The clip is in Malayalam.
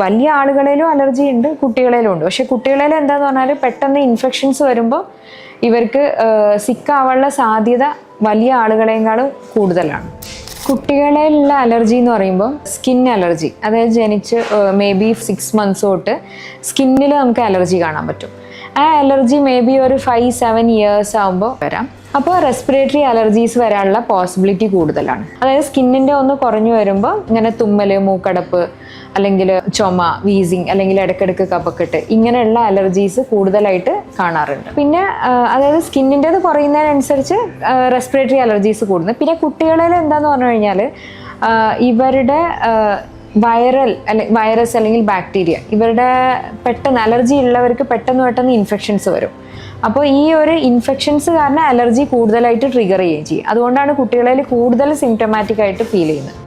വലിയ ആളുകളിലും അലർജി ഉണ്ട് കുട്ടികളിലും ഉണ്ട്. പക്ഷെ കുട്ടികളിൽ എന്താന്ന് പറഞ്ഞാൽ പെട്ടെന്ന് ഇൻഫെക്ഷൻസ് വരുമ്പോൾ ഇവർക്ക് സിക്കാവാനുള്ള സാധ്യത വലിയ ആളുകളെക്കാളും കൂടുതലാണ്. കുട്ടികളിലുള്ള അലർജി എന്ന് പറയുമ്പോൾ സ്കിൻ അലർജി അതായത് ജനിച്ച് മേ ബി സിക്സ് മന്ത്സ് തൊട്ട് സ്കിന്നിൽ നമുക്ക് അലർജി കാണാൻ പറ്റും. ആ അലർജി മേ ബി ഒരു ഫൈവ് സെവൻ ഇയേഴ്സ് ആകുമ്പോൾ വരാം. അപ്പോൾ റെസ്പിറേറ്ററി അലർജീസ് വരാനുള്ള പോസിബിലിറ്റി കൂടുതലാണ്. അതായത് സ്കിന്നിന്റെ ഒന്ന് കുറഞ്ഞു വരുമ്പോൾ ഇങ്ങനെ തുമ്മൽ മൂക്കടപ്പ് അല്ലെങ്കിൽ ചുമ വീസിങ് അല്ലെങ്കിൽ ഇടയ്ക്കിടയ്ക്ക് കപക്കെട്ട് ഇങ്ങനെയുള്ള അലർജീസ് കൂടുതലായിട്ട് കാണാറുണ്ട്. പിന്നെ അതായത് സ്കിന്നിന്റെത് കുറയുന്നതിനനുസരിച്ച് റെസ്പിറേറ്ററി അലർജീസ് കൂടുന്നു. പിന്നെ കുട്ടികളിൽ എന്താന്ന് പറഞ്ഞു കഴിഞ്ഞാൽ ഇവരുടെ വൈറൽ അല്ലെ വൈറസ് അല്ലെങ്കിൽ ബാക്ടീരിയ ഇവരുടെ പെട്ടെന്ന് അലർജി ഉള്ളവർക്ക് പെട്ടെന്ന് പെട്ടെന്ന് ഇൻഫെക്ഷൻസ് വരും. അപ്പോൾ ഈ ഒരു ഇൻഫെക്ഷൻസ് കാരണം അലർജി കൂടുതലായിട്ട് ട്രിഗർ ചെയ്യുകയും ചെയ്യും. അതുകൊണ്ടാണ് കുട്ടികളിൽ കൂടുതൽ സിംറ്റമാറ്റിക് ആയിട്ട് ഫീൽ ചെയ്യുന്നത്.